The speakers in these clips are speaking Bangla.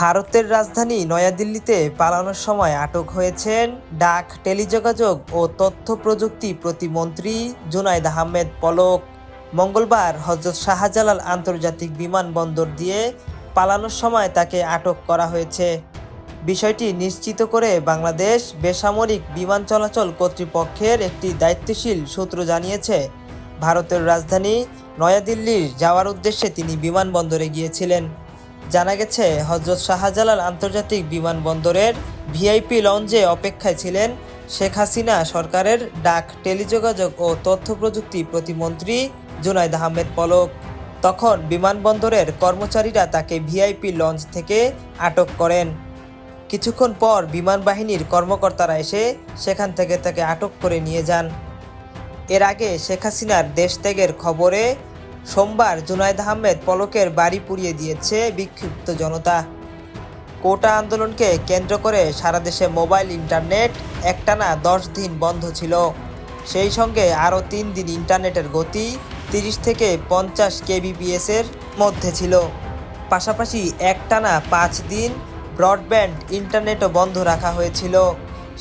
ভারতের রাজধানী নয়াদিল্লিতে পালানোর সময় আটক হয়েছেন ডাক, টেলিযোগাযোগ ও তথ্য প্রযুক্তি প্রতিমন্ত্রী জুনাইদ আহমেদ পলক। মঙ্গলবার হজরত শাহজালাল আন্তর্জাতিক বিমানবন্দর দিয়ে পালানোর সময় তাকে আটক করা হয়েছে। বিষয়টি নিশ্চিত করে বাংলাদেশ বেসামরিক বিমান চলাচল কর্তৃপক্ষের একটি দায়িত্বশীল সূত্র জানিয়েছে, ভারতের রাজধানী নয়াদিল্লির যাওয়ার উদ্দেশ্যে তিনি বিমানবন্দরে গিয়েছিলেন। জানা গেছে হজরত শাহজালাল আন্তর্জাতিক বিমানবন্দরের ভিআইপি লঞ্চে অপেক্ষায় ছিলেন শেখ হাসিনা সরকারের ডাক, টেলিযোগাযোগ ও তথ্য প্রযুক্তি প্রতিমন্ত্রী জুনাইদ আহমেদ পলক। তখন বিমানবন্দরের কর্মচারীরা তাকে ভিআইপি লঞ্চ থেকে আটক করেন। কিছুক্ষণ পর বিমান বাহিনীর কর্মকর্তারা এসে সেখান থেকে তাকে আটক করে নিয়ে যান। এর আগে শেখ হাসিনার দেশত্যাগের খবরে সোমবার জুনাইদ আহমেদ পলকের বাড়ি পুড়িয়ে দিয়েছে বিক্ষিপ্ত জনতা। কোটা আন্দোলনকে কেন্দ্র করে সারা দেশে মোবাইল ইন্টারনেট একটানা দশ দিন বন্ধ ছিল। সেই সঙ্গে আরও তিন দিন ইন্টারনেটের গতি তিরিশ থেকে পঞ্চাশ কেবিপিএস এর মধ্যে ছিল। পাশাপাশি একটানা পাঁচ দিন ব্রডব্যান্ড ইন্টারনেটও বন্ধ রাখা হয়েছিল।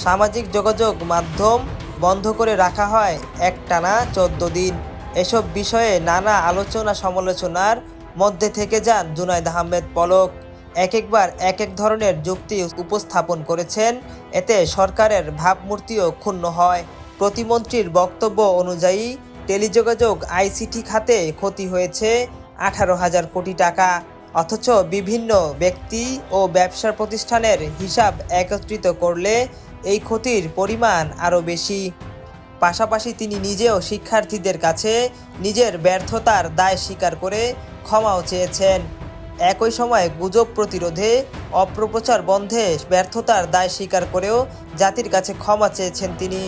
সামাজিক যোগাযোগ মাধ্যম বন্ধ করে রাখা হয় একটানা চোদ্দ দিন। এসব বিষয়ে নানা আলোচনা সমালোচনার মধ্যে থেকে যান জুনাইদ আহমেদ পলক। এক একবার এক এক ধরনের যুক্তি উপস্থাপন করেছেন। এতে সরকারের ভাবমূর্তিও ক্ষুণ্ণ হয়। প্রতিমন্ত্রীর বক্তব্য অনুযায়ী টেলিযোগাযোগ আইসিটি খাতে ক্ষতি হয়েছে আঠারো হাজার কোটি টাকা। অথচ বিভিন্ন ব্যক্তি ও ব্যবসার প্রতিষ্ঠানের হিসাব একত্রিত করলে এই ক্ষতির পরিমাণ আরও বেশি। পাশাপাশি তিনি নিজেও শিক্ষার্থীদের কাছে নিজের ব্যর্থতার দায় স্বীকার করে ক্ষমাও চেয়েছেন। একই সময়ে গুজব প্রতিরোধে অপপ্রচার বন্ধে ব্যর্থতার দায় স্বীকার করেও জাতির কাছে ক্ষমা চেয়েছেন তিনি।